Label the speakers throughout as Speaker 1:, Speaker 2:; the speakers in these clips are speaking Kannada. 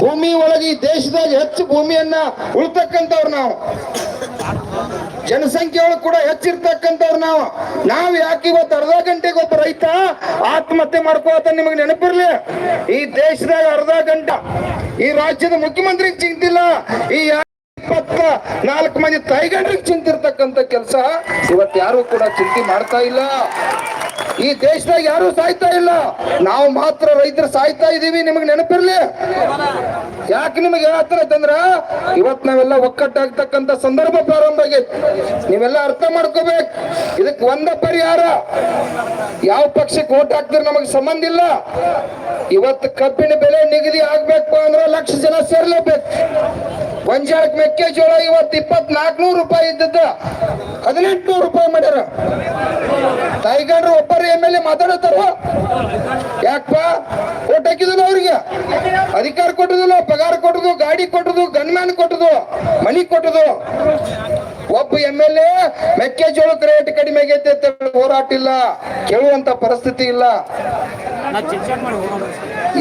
Speaker 1: ಭೂಮಿ ಒಳಗೆ ಈ ದೇಶದಾಗ ಹೆಚ್ಚು ಭೂಮಿಯನ್ನ ಉಳ್ತಕ್ಕಂಥವ್ರು ನಾವು. ಜನಸಂಖ್ಯೆ ಒಳಗೆ ಕೂಡ ಹೆಚ್ಚಿರ್ತಕ್ಕಂಥವ್ರು ನಾವು. ನಾವು ಯಾಕೆ ಇವತ್ತು ಅರ್ಧ ಗಂಟೆಗೆ ಒಬ್ಬ ರೈತ ಆತ್ಮಹತ್ಯೆ ಮಾಡ್ಕೋತ ನಿಮಗೆ ನೆನಪಿರ್ಲಿ? ಈ ದೇಶದಾಗ ಅರ್ಧ ಗಂಟ, ಈ ರಾಜ್ಯದ ಮುಖ್ಯಮಂತ್ರಿ ಚಿಂತಿಲ್ಲ, ಈ ಇಪ್ಪತ್ತ ನಾಲ್ಕು ಮಂದಿ ತಾಯಿಗಂಡ್ರಿಗೆ ಚಿಂತಿರ್ತಕ್ಕಂಥ ಕೆಲಸ ಇವತ್ತು ಯಾರು ಕೂಡ ಚಿಂತೆ ಮಾಡ್ತಾ ಇಲ್ಲ. ಈ ದೇಶದಾಗ ಯಾರು ಸಾಯ್ತಾ ಇಲ್ಲ. ನಾವು ಮಾತ್ರ ರೈತರು ಸಾಯ್ತಾ ಇದೀವಿ. ನಿಮಗೆ ನೆನಪಿರ್ಲಿ? ಯಾಕೆ ನಿಮಗೆ ಹೇಳತ್ತಂದ್ರ ಇವತ್ ನಾವೆಲ್ಲ ಒಕ್ಕಟ್ಟಾಗ್ತಕ್ಕಂತ ಸಂದರ್ಭ ಪ್ರಾರಂಭ ಆಗೈತಿ. ನೀವೆಲ್ಲ ಅರ್ಥ ಮಾಡ್ಕೋಬೇಕು. ಇದಕ್ಕೆ ಒಂದ ಪರಿಹಾರ. ಯಾವ ಪಕ್ಷಕ್ಕೆ ಓಟ್ ಹಾಕ್ತಿರ ನಮಗೆ ಸಂಬಂಧ ಇಲ್ಲ. ಇವತ್ತು ಕಬ್ಬಿನ ಬೆಲೆ ನಿಗದಿ ಆಗ್ಬೇಕು ಅಂದ್ರೆ ಲಕ್ಷ ಜನ ಸೇರ್ಲೇಬೇಕು. ಗೊಂಜಾಳಕ್ ಮೆಕ್ಕೆಜೋಳ ಇವತ್ತು ಇಪ್ಪತ್ನಾಲ್ಕು ನೂರು ರೂಪಾಯಿ ಇದ್ದದ್ದು. ಹದಿನೆಂಟು ನೂರು ರೂಪಾಯಿ ಮಾಡ್ಯಾರ. ತಾಯಿಗಂಡ್ರು ಒಬ್ಬರು ಎಂ ಎಲ್ ಎ ಮಾತಾಡತ್ತಾರ ಯಾಕಪ್ಪ ಓಟ್ ಹಾಕಿದ್ರು ಅವ್ರಿಗೆ. ಅಧಿಕಾರ ಕೊಟ್ಟದಲ್ಲ, ಪಗಾರ ಕೊಟ್ಟದು, ಗಾಡಿ ಕೊಟ್ಟದು, ಗನ್ಮ್ಯಾನ್ ಕೊಟ್ಟದು, ಮನಿ ಕೊಟ್ಟದು. ಒಬ್ಬ ಎಂ ಎಲ್ ಎ ಮೆಕ್ಕೆಜೋಳಕ್ಕೆ ರೇಟ್ ಕಡಿಮೆ ಆಗೈತೆ ಅಂತ ಹೋರಾಟ ಇಲ್ಲ. ಕೇಳುವಂತ ಪರಿಸ್ಥಿತಿ ಇಲ್ಲ.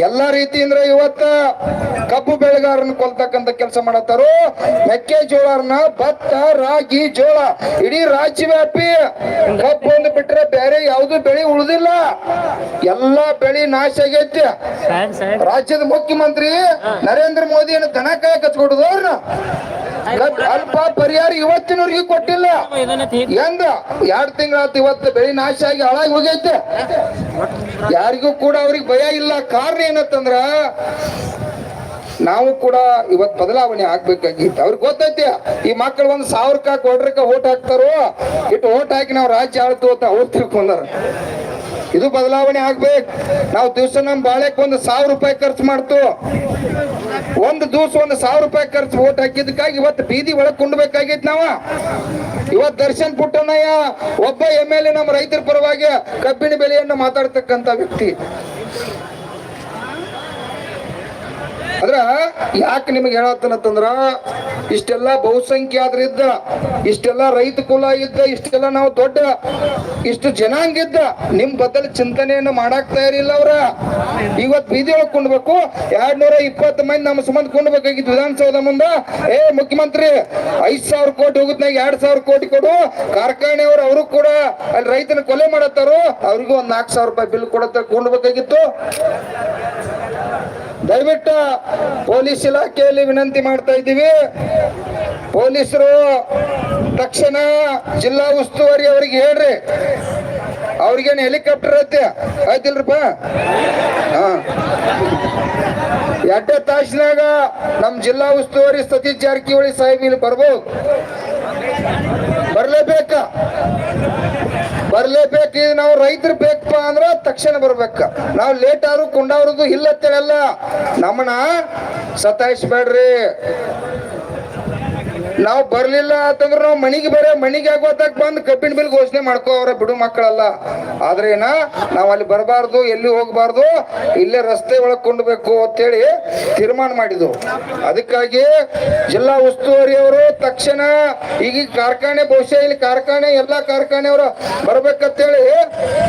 Speaker 1: ಎಲ್ಲ ರೀತಿಯಿಂದ ಇವತ್ತ ಕಬ್ಬು ಬೆಳೆಗಾರನ ಕೊಲ್ತಕ್ಕಂತ ಕೆಲಸ ಮಾಡತ್ತಾರು. ಮೆಕ್ಕೆಜೋಳನ ಭತ್ತ ರಾಗಿ ಜೋಳ ಇಡೀ ರಾಜ್ಯವ್ಯಾಪಿ ಕಬ್ಬು ಒಂದು ಬಿಟ್ರೆ ಬೇರೆ ಯಾವ್ದು ಬೆಳೆ ಉಳಿದಿಲ್ಲ. ಎಲ್ಲಾ ಬೆಳೆ ನಾಶ ಆಗೈತಿ. ರಾಜ್ಯದ ಮುಖ್ಯಮಂತ್ರಿ ನರೇಂದ್ರ ಮೋದಿಯನ್ನು ದನ ಕಾಯ ಕಚ್ಕೊಡುದು ಅವ್ರನ್ನ ಅಲ್ಪ ಪರಿಹಾರ ಇವತ್ತಿನವ್ರಿಗೆ ಕೊಟ್ಟಿಲ್ಲ. ಹೆಂಗ ಎರಡ್ ತಿಂಗಳಾತು ಇವತ್ತು ಬೆಳೆ ನಾಶ ಆಗಿ ಹಾಳಾಗಿ ಹೋಗೈತೆ. ಯಾರಿಗೂ ಕೂಡ ಅವ್ರಿಗೆ ಭಯ ಇಲ್ಲ. ಕಾರಣ ಏನತ್ತಂದ್ರ ನಾವು ಕೂಡ ಇವತ್ ಬದಲಾವಣೆ ಆಗ್ಬೇಕಾಗಿತ್ತು. ಅವ್ರಿಗೆ ಗೊತ್ತೈತಿ, ಈ ಮಕ್ಕಳು ಒಂದ್ ಸಾವಿರಕ್ಕ ಕೊಡ್ರಕ್ಕ ಓಟ್ ಹಾಕ್ತಾರೋ? ಇಟ್ಟು ಓಟ್ ಹಾಕಿ ನಾವು ರಾಜ್ಯ ಆಳ್ತು ಅಂತ ಅವ್ರು ತಿಳ್ಕೊಂಡಾರ. ಇದು ಬದಲಾವಣೆ ಆಗ್ಬೇಕು. ನಾವು ದಿವಸ ನಮ್ ಬಾಳೆಕ್ ಒಂದು ಸಾವಿರ ರೂಪಾಯಿ ಖರ್ಚು ಮಾಡ್ತು. ಒಂದು ದಿವಸ ಒಂದು ಸಾವಿರ ರೂಪಾಯಿ ಖರ್ಚು ಓಟ್ ಹಾಕಿದ್ದಕ್ಕಾಗಿ ಇವತ್ತು ಬೀದಿ ಒಳಗ್ ಕುಂಡ್ಬೇಕಾಗಿತ್ತು ನಾವ. ಇವತ್ ದರ್ಶನ್ ಪುಟ್ಟಣ್ಣಯ್ಯ ಒಬ್ಬ ಎಂ ಎಲ್ ಎ ನಮ್ಮ ರೈತರ ಪರವಾಗಿ ಕಬ್ಬಿನ ಬೆಲೆಯನ್ನು ಮಾತಾಡ್ತಕ್ಕಂತ ವ್ಯಕ್ತಿ. ಅದ್ರ ಯಾಕೆ ನಿಮಗೆ ಹೇಳತ್ತಂದ್ರ ಇಷ್ಟೆಲ್ಲ ಬಹುಸಂಖ್ಯಾತರಿದ್ದ ಇಷ್ಟೆಲ್ಲ ರೈತ ಕುಲ ಇದ್ದ, ಇಷ್ಟೆಲ್ಲ ನಾವು ದೊಡ್ಡ, ಇಷ್ಟು ಜನಾಂಗ ಇದ್ದ, ನಿಮ್ ಬದಲು ಚಿಂತನೆಯನ್ನು ಮಾಡಾಕ್ ತಯಾರಿಲ್ಲ ಅವ್ರ. ಇವತ್ ಬೀದಿ ಒಳಗ್ ಕುಂಡ್ಬೇಕು ಎರಡ್ ಇಪ್ಪತ್ತು ಮಂದಿ ನಮ್ಮ ಸುಮಂದ್ ಕುಂಡ್ಬೇಕಾಗಿತ್ತು ವಿಧಾನಸೌಧ ಮುಂದ. ಏ ಮುಖ್ಯಮಂತ್ರಿ, ಐದ್ ಸಾವಿರ ಕೋಟಿ ಹೋಗುತ್ನಾಗ ಎರಡ್ ಸಾವಿರ ಕೋಟಿ ಕೊಡು ಕಾರ್ಖಾನೆಯವರು ಅವರು ಕೂಡ ಅಲ್ಲಿ ರೈತನ ಕೊಲೆ ಮಾಡತ್ತಾರೋ, ಅವ್ರಿಗೂ ಒಂದ್ ನಾಲ್ಕು ಸಾವಿರ ರೂಪಾಯಿ ಬಿಲ್ ಕೊಡತ್ತ ಕೊಂಡ್ಬೇಕಾಗಿತ್ತು ದಯವಿಟ್ಟು ಪೊಲೀಸ್ ಇಲಾಖೆಯಲ್ಲಿ ವಿನಂತಿ ಮಾಡ್ತಾ ಇದ್ದೀವಿ. ಪೊಲೀಸರು ತಕ್ಷಣ ಜಿಲ್ಲಾ ಉಸ್ತುವಾರಿ ಅವರಿಗೆ ಹೇಳ್ರಿ. ಅವ್ರಿಗೇನು ಹೆಲಿಕಾಪ್ಟರ್ ಐತೆ? ಆಯ್ತಿಲ್ರಪ್ಪ ಹಾ. ಎರಡೇ ತಾಸಿನಾಗ ನಮ್ ಜಿಲ್ಲಾ ಉಸ್ತುವಾರಿ ಸತೀಶ್ ಜಾರಕಿಹೊಳಿ ಸಾಹೇಬ್ ಇಲ್ಲಿ ಬರ್ಬೋದು. ಬರ್ಲೇಬೇಕ? ಬರ್ಲೇಬೇಕು ನಾವು ರೈತರು ಬೇಕಪ್ಪ ಅಂದ್ರ ತಕ್ಷಣ ಬರ್ಬೇಕ. ನಾವು ಲೇಟ್ ಆದ್ರೂ ಕೊಂಡವ್ರದ್ದು ಇಲ್ಲ ನಮ್ಮನ್ನ ಸತಾಯಿಸ್ಬೇಡ್ರಿ. ನಾವು ಬರ್ಲಿಲ್ಲ ಅಂತಂದ್ರೆ ನಾವು ಮನಿಗೆ ಬರೇ ಮನಿಗೆ ಆಗೋತಾಗ ಬಂದು ಕಬ್ಬಿನ ಬಿಲ್ ಘೋಷಣೆ ಮಾಡ್ಕೋ ಅವ್ರ ಬಿಡು ಮಕ್ಕಳಲ್ಲ. ಆದ್ರೆ ಏನ, ನಾವು ಅಲ್ಲಿ ಬರಬಾರ್ದು, ಎಲ್ಲಿ ಹೋಗ್ಬಾರ್ದು, ಇಲ್ಲೇ ರಸ್ತೆ ಒಳಗೆ ಕೊಂಡ್ಬೇಕು ಅಂತೇಳಿ ತೀರ್ಮಾನ ಮಾಡಿದ್ರು ಅದಕ್ಕಾಗಿ ಜಿಲ್ಲಾ ಉಸ್ತುವಾರಿ ಅವರು ತಕ್ಷಣ ಈಗ ಕಾರ್ಖಾನೆ, ಬಹುಶಃ ಇಲ್ಲಿ ಕಾರ್ಖಾನೆ, ಎಲ್ಲಾ ಬರ್ಬೇಕಂತ ಬರ್ಬೇಕಂತೇಳಿ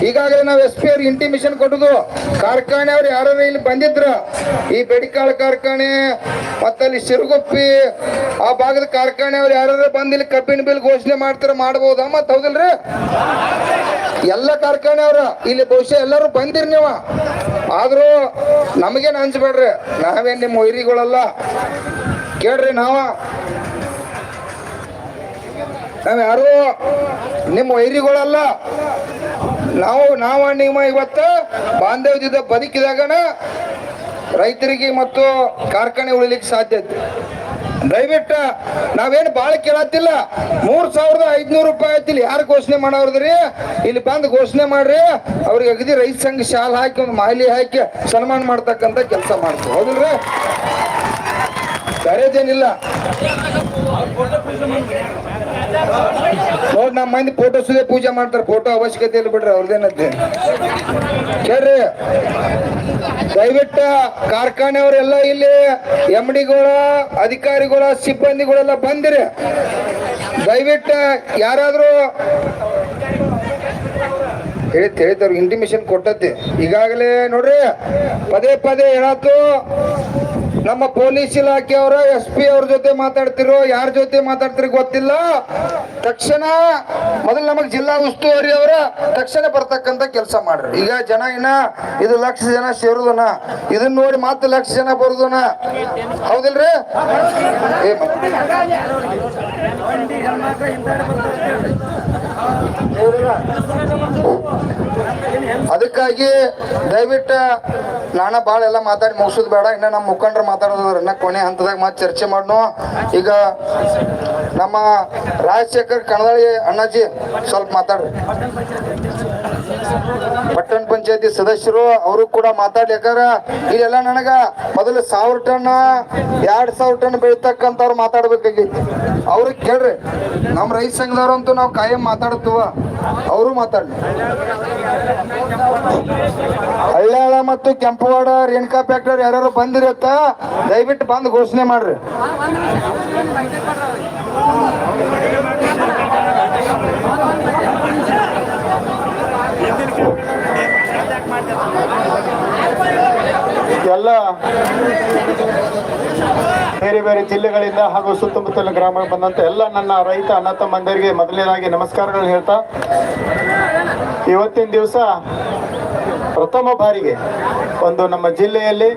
Speaker 1: ಈಗಾಗಲೇ ನಾವು ಎಸ್ ಪಿ ಅವ್ರಿಗೆ ಇಂಟಿಮೇಶನ್ ಕೊಟ್ಟದು ಕಾರ್ಖಾನೆ ಅವ್ರು ಯಾರು ಇಲ್ಲಿ ಬಂದಿದ್ರ, ಈ ಬೆಡಿಕಾಳ ಕಾರ್ಖಾನೆ ಮತ್ತಲ್ಲಿ ಸಿರುಗುಪ್ಪಿ ಆ ಭಾಗದ ಕಾರ್ಖಾನೆ ಅವ್ರು ಯಾರು ಬಂದು ಇಲ್ಲಿ ಕಬ್ಬಿನ ಬಿಲ್ ಘೋಷಣೆ ಮಾಡ್ತಾರ, ಮಾಡ್ಬೋದಾ? ಮತ್ ಹೌದಿಲ್ರಿ? ಎಲ್ಲ ಕಾರ್ಖಾನೆ ಅವ್ರ ಇಲ್ಲಿ ಬಹುಶಃ ಎಲ್ಲರೂ ಬಂದಿರಿ ನೀವು. ಆದ್ರೂ ನಮಗೇನು ಅನ್ಸ್ಬೇಡ್ರಿ, ನಾವೇನ್ ನಿಮ್ಮ ವೈರಿಗಳಲ್ಲ. ಕೇಳ್ರಿ ನಾವ. ನಾವ್ ಯಾರು ನಿಮ್ಮ ವೈರಿಗಳಲ್ಲ. ನಾವು, ನಾವ ನಿಮ್ಮ ಇವತ್ತು ಬಾಂಧವ್ಯದಿಂದ ಬದುಕಿದಾಗನ ರೈತರಿಗೆ ಮತ್ತು ಕಾರ್ಖಾನೆ ಉಳಿಲಿಕ್ಕೆ ಸಾಧ್ಯತೆ ದಯವಿಟ್ಟ ನಾವೇನು ಭಾಳ ಕೇಳತ್ತಿಲ್ಲ. ಮೂರ್ ಸಾವಿರದ ಐದ್ನೂರು ರೂಪಾಯಿ ಇಲ್ಲಿ ಯಾರು ಘೋಷಣೆ ಮಾಡೋದ್ರಿ ಇಲ್ಲಿ ಬಂದು ಘೋಷಣೆ ಮಾಡ್ರಿ. ಅವ್ರಿಗೆ ಅಗದಿ ರೈತ ಸಂಘ ಶಾಲ್ ಹಾಕಿ ಒಂದು ಮಾಲಿ ಹಾಕಿ ಸನ್ಮಾನ ಮಾಡ್ತಕ್ಕಂಥ ಕೆಲಸ ಮಾಡ್ತೀವಿ. ಹೌದಿಲ್ರಿ? ಬೇರೆದೇನಿಲ್ಲ. ನೋಡ್ ನಮ್ಮ ಮಂದಿ ಫೋಟೋ ಸುದೇ ಪೂಜೆ ಮಾಡ್ತಾರೆ ಫೋಟೋ ಅವಶ್ಯಕತೆ ಇಲ್ಲ ಬಿಡ್ರಿ ಅವ್ರದ್ದೇನತ್ತೆ ಕೇಳ್ರಿ. ದಯವಿಟ್ಟು ಕಾರ್ಖಾನೆಯವರೆಲ್ಲ ಇಲ್ಲಿ ಎಂ ಡಿಗಳ ಅಧಿಕಾರಿಗಳ, ಸಿಬ್ಬಂದಿಗಳೆಲ್ಲ ಬಂದಿರಿ. ದಯವಿಟ್ಟು ಯಾರಾದ್ರೂ ಹೇಳಿ ಹೇಳಿದವ್ರಿಗೆ ಇಂಟಿಮೇಷನ್ ಕೊಟ್ಟತಿ ಈಗಾಗಲೇ ನೋಡ್ರಿ, ಪದೇ ಪದೇ ಹೇಳತ್ತು ನಮ್ಮ ಪೊಲೀಸ್ ಇಲಾಖೆಯವರ ಎಸ್ ಪಿ ಅವ್ರ ಜೊತೆ ಮಾತಾಡ್ತಿರೋ, ಯಾರ ಜೊತೆ ಮಾತಾಡ್ತಿರೋ ಗೊತ್ತಿಲ್ಲ. ತಕ್ಷಣ ಮೊದಲು ನಮಗ್ ಜಿಲ್ಲಾ ಉಸ್ತುವಾರಿ ಅವರ, ತಕ್ಷಣ ಬರ್ತಕ್ಕಂತ ಕೆಲಸ ಮಾಡ್ರಿ. ಈಗ ಜನ ಇನ್ನ ಇದು ಲಕ್ಷ ಜನ ಸೇರುದನ. ಇದನ್ನ ನೋಡಿ ಮತ್ತೆ ಲಕ್ಷ ಜನ ಬರುದನ. ಹೌದಿಲ್ರಿ? ಅದಕ್ಕಾಗಿ ದಯವಿಟ್ಟು ನಾನು ಭಾಳ ಎಲ್ಲ ಮಾತಾಡಿ ಮುಗಿಸೋದು ಬೇಡ. ಇನ್ನ ನಮ್ಮ ಮುಖಂಡರು ಮಾತಾಡೋದ್ರ ಕೊನೆ ಹಂತದಾಗ ಮತ್ತೆ ಚರ್ಚೆ ಮಾಡೋಣ ಈಗ ನಮ್ಮ ರಾಜಶೇಖರ್ ಕಣದಾಳಿ ಅಣ್ಣಾಜಿ ಸ್ವಲ್ಪ ಮಾತಾಡ್ರಿ. ಪಟ್ಟಣ ಪಂಚಾಯತಿ ಸದಸ್ಯರು, ಅವರು ಕೂಡ ಮಾತಾಡಿ ಯಾಕಾರ ಇಲ್ಲೆಲ್ಲ ನನಗ ಮೊದಲು ಸಾವಿರ ಟನ್, ಎರಡ್ ಸಾವಿರ ಟನ್ ಬೆಳಿತಕ್ಕಂಥವ್ರು ಮಾತಾಡ್ಬೇಕಾಗಿತ್ತು ಅವ್ರಿಗೆ ಕೇಳ್ರಿ ನಮ್ಮ ರೈತ ಸಂಘದವ್ರಂತೂ ನಾವು ಕಾಯಂ ಮಾತಾಡ್ತೀವ ಅವರು ಮಾತಾಡ್ಲಿ. ಹಳ್ಳಾಳ ಮತ್ತು ಕೆಂಪವಾಡ ರೇಣುಕಾ ಫ್ಯಾಕ್ಟರಿ ಯಾರು ಬಂದಿರತ್ತ ದಯವಿಟ್ಟು ಬಂದು ಘೋಷಣೆ ಮಾಡ್ರಿ.
Speaker 2: ಎಲ್ಲ ಬೇರೆ ಬೇರೆ ಜಿಲ್ಲೆಗಳಿಂದ ಹಾಗೂ ಸುತ್ತಮುತ್ತಲಿನ ಗ್ರಾಮ ಬಂದಂತ ಎಲ್ಲ ನನ್ನ ರೈತ, ಅಣ್ಣ ತಮ್ಮಂದರಿಗೆ ಮೊದಲನೇದಾಗಿ ನಮಸ್ಕಾರಗಳು ಹೇಳ್ತಾ, ಇವತ್ತಿನ ದಿವಸ ಪ್ರಥಮ ಬಾರಿಗೆ ಒಂದು ನಮ್ಮ ಜಿಲ್ಲೆಯಲ್ಲಿ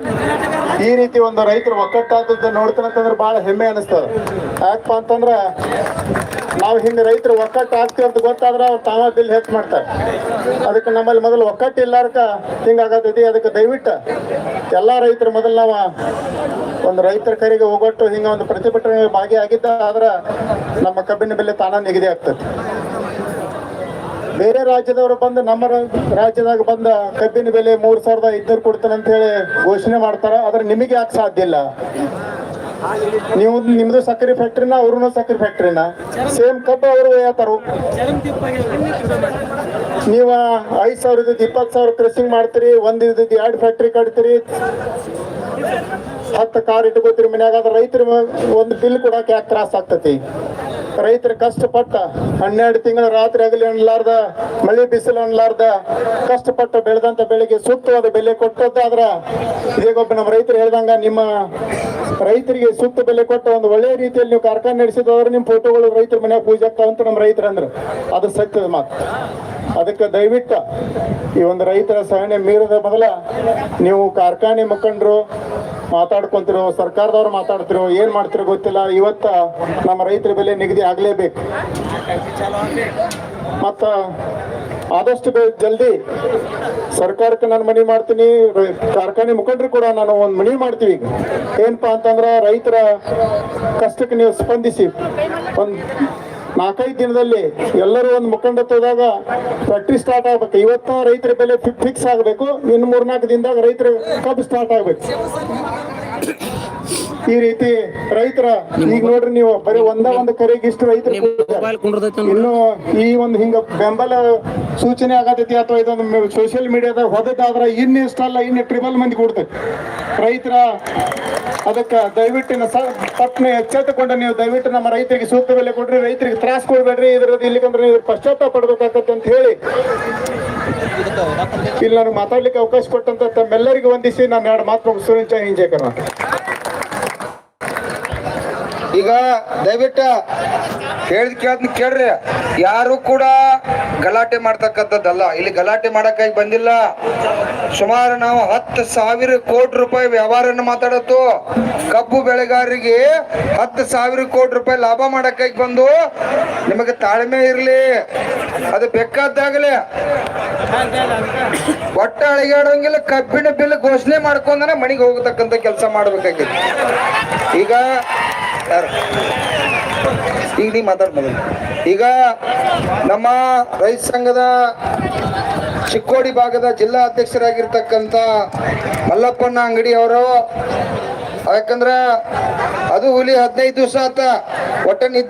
Speaker 2: ಈ ರೀತಿ ಒಂದು ರೈತರು ಒಕ್ಕಟ್ಟಾದದ್ದು ನೋಡ್ತಾನಂತಂದ್ರೆ ಭಾಳ ಹೆಮ್ಮೆ ಅನಿಸ್ತದೆ. ಯಾಕಪ್ಪ ಅಂತಂದ್ರೆ ನಾವು ಹಿಂಗೆ ರೈತರು ಒಕ್ಕಟ್ಟು ಆಗ್ತೀವಿ ಅಂತ ಗೊತ್ತಾದ್ರೆ ಅವ್ರು ತಾವ ಬಿಲ್ ಹೆಚ್ಚು ಮಾಡ್ತಾರೆ. ಅದಕ್ಕೆ ನಮ್ಮಲ್ಲಿ ಮೊದಲು ಒಕ್ಕಟ್ಟು ಇಲ್ಲಾರ್ಕ ಹಿಂಗಾಗತೈತಿ. ಅದಕ್ಕೆ ದಯವಿಟ್ಟು ಎಲ್ಲ ರೈತರು ಮೊದಲು ನಾವು ಒಂದು ರೈತರ ಕೈಗೆ ಹೋಗೊಟ್ಟು ಹಿಂಗೆ ಒಂದು ಪ್ರತಿಭಟನೆ ಭಾಗಿಯಾಗಿದ್ದ ಆದ್ರೆ ನಮ್ಮ ಕಬ್ಬಿನ ಬೆಲೆ ತಾನ ನಿಗದಿ ಆಗ್ತದೆ ಬೇರೆ ರಾಜ್ಯದವರು ಬಂದು ನಮ್ಮ ರಾಜ್ಯದಾಗ ಬಂದ ಕಬ್ಬಿನ ಬೆಲೆ ಮೂರ್ ಸಾವಿರದ ಐದ್ನೂರು ಕೊಡ್ತಾನೆ ಅಂತ ಹೇಳಿ ಘೋಷಣೆ ಮಾಡ್ತಾರ. ಆದ್ರೆ ನಿಮಗೆ ಯಾಕೆ ಸಾಧ್ಯ ಇಲ್ಲ? ನೀವು ನಿಮ್ದು ಸಕ್ಕರೆ ಫ್ಯಾಕ್ಟ್ರಿನ ಅವ್ರನ್ನ ಸಕ್ಕರೆ ಫ್ಯಾಕ್ಟ್ರಿನ ಸೇಮ್ ಕಬ್ಬು ಅವರು ಹೇಳ್ತಾರು ನೀವು ಐದ್ ಸಾವಿರದ ಇಪ್ಪತ್ತು ಸಾವಿರ ಕ್ರೆಸಿಂಗ್ ಮಾಡ್ತೀರಿ, ಒಂದ್ ಇದ್ದದ್ದು ಎರಡು ಫ್ಯಾಕ್ಟ್ರಿ ಕಟ್ತೀರಿ. ಹತ್ತು ಕಾರ್ ಇಟ್ಕೋತೀರಿ, ಮನ್ಯಾಗ ಅದ್ರ ರೈತರ ಒಂದು ಬಿಲ್ ಕೊಡಕ್ಕೆ ಯಾಕೆ ತ್ರಾಸ ಆಗ್ತತಿ? ರೈತರ ಕಷ್ಟಪಟ್ಟ ಹನ್ನೆರಡು ತಿಂಗಳ ರಾತ್ರಿ ಆಗಲಿ ಅನ್ಲಾರ್ದ, ಮಳೆ ಬಿಸಿಲು ಅನ್ಲಾರ್ದ, ಕಷ್ಟಪಟ್ಟ ಬೆಳೆದಂತ ಬೆಳೆಗೆ ಸೂಕ್ತವಾದ ಬೆಲೆ ಕೊಟ್ಟದ್ದಾದ್ರ ಈಗೊಬ್ಬ ನಮ್ಮ ರೈತರು ಹೇಳ್ದಂಗ ನಿಮ್ಮ ರೈತರಿಗೆ ಸೂಕ್ತ ಬೆಲೆ ಕೊಟ್ಟ ಒಂದು ಒಳ್ಳೆಯ ರೀತಿಯಲ್ಲಿ ನೀವು ಕಾರ್ಖಾನೆ ನಡೆಸಿದ್ರೆ ನಿಮ್ಮ ಫೋಟೋಗಳು ರೈತರ ಮನ್ಯಾಗ ಪೂಜೆ ಆಗ್ತಾವಂತ ನಮ್ಮ ರೈತರು ಅಂದ್ರೆ. ಅದು ಸತ್ಯದ ಮಾತು. ಅದಕ್ಕೆ ದಯವಿಟ್ಟು ಈ ಒಂದು ರೈತರ ಸಹನೆ ಮೀರದ ಮೊದಲ ನೀವು ಕಾರ್ಖಾನೆ ಮುಖಂಡರು ಮಾತಾಡ್ಕೊಂತಿರೋ, ಸರ್ಕಾರದವ್ರು ಮಾತಾಡ್ತಿರೋ, ಏನ್ ಮಾಡ್ತಿರೋ ಗೊತ್ತಿಲ್ಲ. ಇವತ್ತ ನಮ್ಮ ರೈತರ ಬೆಲೆ ನಿಗದಿ ಆಗ್ಲೇಬೇಕು. ಮತ್ತ ಆದಷ್ಟು ಜಲ್ದಿ ಸರ್ಕಾರಕ್ಕೆ ನಾನು ಮನವಿ ಮಾಡ್ತೀನಿ. ಕಾರ್ಖಾನೆ ಮುಖಂಡರು ಕೂಡ ನಾನು ಒಂದು ಮನವಿ ಮಾಡ್ತೀವಿ. ಏನಪ್ಪ ಏನಪ್ಪಾ ಅಂತಂದ್ರ ರೈತರ ಕಷ್ಟಕ್ಕೆ ನೀವು ಸ್ಪಂದಿಸಿ. ಒಂದು ನಾಲ್ಕೈದು ದಿನದಲ್ಲಿ ಎಲ್ಲರೂ ಒಂದು ಮುಖಂಡತ್ವದಾಗ ಫ್ಯಾಕ್ಟ್ರಿ ಸ್ಟಾರ್ಟ್ ಆಗ್ಬೇಕು. ಇವತ್ತ ರೈತರ ಬೆಲೆ ಫಿಕ್ಸ್ ಆಗಬೇಕು. ಇನ್ನು ಮೂರ್ನಾಲ್ಕು ದಿನದಾಗ ರೈತರ ಕಬ್ಬು ಸ್ಟಾರ್ಟ್ ಆಗ್ಬೇಕು. ಈ ರೀತಿ ರೈತರ ಈಗ ನೋಡ್ರಿ ನೀವು ಬರೀ ಒಂದ ಒಂದು ಕರೆಗೆ ಇಷ್ಟು ರೈತರು ಇನ್ನು ಈ ಒಂದು ಹಿಂಗ ಬೆಂಬಲ ಸೂಚನೆ ಆಗತೈತಿ ಅಥವಾ ಇದೊಂದು ಸೋಷಿಯಲ್ ಮೀಡಿಯಾದಾಗ ಹೋದದ್ದಾದ್ರ ಇನ್ನು ಇಷ್ಟಲ್ಲ ಇನ್ನು ಟ್ರಿಬಲ್ ಮಂದಿ ಕೊಡ್ತೈತಿ ರೈತರ ಅದಕ್ಕೆ ದಯವಿಟ್ಟು ತಪ್ಪನೆ ಎಚ್ಚೆತ್ತುಕೊಂಡು ನೀವು ದಯವಿಟ್ಟು ನಮ್ಮ ರೈತರಿಗೆ ಸೂಕ್ತ ಬೆಲೆ ಕೊಡ್ರಿ ರೈತರಿಗೆ ತ್ರಾಸ ಕೊಡ್ಬೇಡ್ರಿ ಇದ್ರದ್ದು ಇಲ್ಲಿಕಂದ್ರೆ ನೀವು ಪಶ್ಚಾತ್ತಾಪ ಪಡ್ಬೇಕಾಗತ್ತೆ ಅಂತ ಹೇಳಿ. ಇಲ್ಲಿ ನನಗೆ ಮಾತಾಡ್ಲಿಕ್ಕೆ ಅವಕಾಶ ಕೊಟ್ಟಂತ ತಮ್ಮೆಲ್ಲರಿಗೂ ವಂದಿಸಿ ನಾನು ಎರಡು ಮಾತು ಮುಗಿಸ್ತೀನಿ. ಹಿಂಜೆ ಕರ್ನಾಟಕ.
Speaker 1: ಈಗ ದಯವಿಟ್ಟು ಹೇಳಿದ್ ಕೇಳ್ತೀನಿ ಕೇಳ್ರಿ. ಯಾರು ಕೂಡ ಗಲಾಟೆ ಮಾಡ್ತಕ್ಕಂಥದ್ದಲ್ಲ. ಇಲ್ಲಿ ಗಲಾಟೆ ಮಾಡಕ್ಕಾಗಿ ಬಂದಿಲ್ಲ. ಸುಮಾರು ನಾವು ಹತ್ತು ಸಾವಿರ ಕೋಟಿ ರೂಪಾಯಿ ವ್ಯವಹಾರನ ಮಾತಾಡತ್ತು ಕಬ್ಬು ಬೆಳೆಗಾರರಿಗೆ ಹತ್ತು ಸಾವಿರ ಕೋಟಿ ರೂಪಾಯಿ ಲಾಭ ಮಾಡಕ್ಕಾಗಿ ಬಂದು ನಿಮಗೆ ತಾಳ್ಮೆ ಇರಲಿ. ಅದು ಬೇಕಾದಾಗಲೇ. ಒಟ್ಟ ಅಳಿಗಾಡೋಂಗಿಲ್ಲ, ಕಬ್ಬಿನ ಬಿಲ್ ಘೋಷಣೆ ಮಾಡ್ಕೊಂಡನ ಮನೆಗೆ ಹೋಗತಕ್ಕಂಥ ಕೆಲಸ ಮಾಡ್ಬೇಕಾಗಿತ್ತು. ಈಗ ಯಾರು? ಈಗ ನೀ ಮಾತಾಡ್ಬೋದು ಈಗ ನಮ್ಮ ರೈತ ಸಂಘದ ಚಿಕ್ಕೋಡಿ ಭಾಗದ ಜಿಲ್ಲಾ ಅಧ್ಯಕ್ಷರಾಗಿರ್ತಕ್ಕಂಥ ಮಲ್ಲಪ್ಪಣ್ಣ ಅಂಗಡಿ ಅವರು, ಯಾಕಂದ್ರ ಅದು ಹುಲಿ ಹದಿನೈದು ದಿವಸ ಆತ ಒಟ್ಟ ನಿದ್ದೆ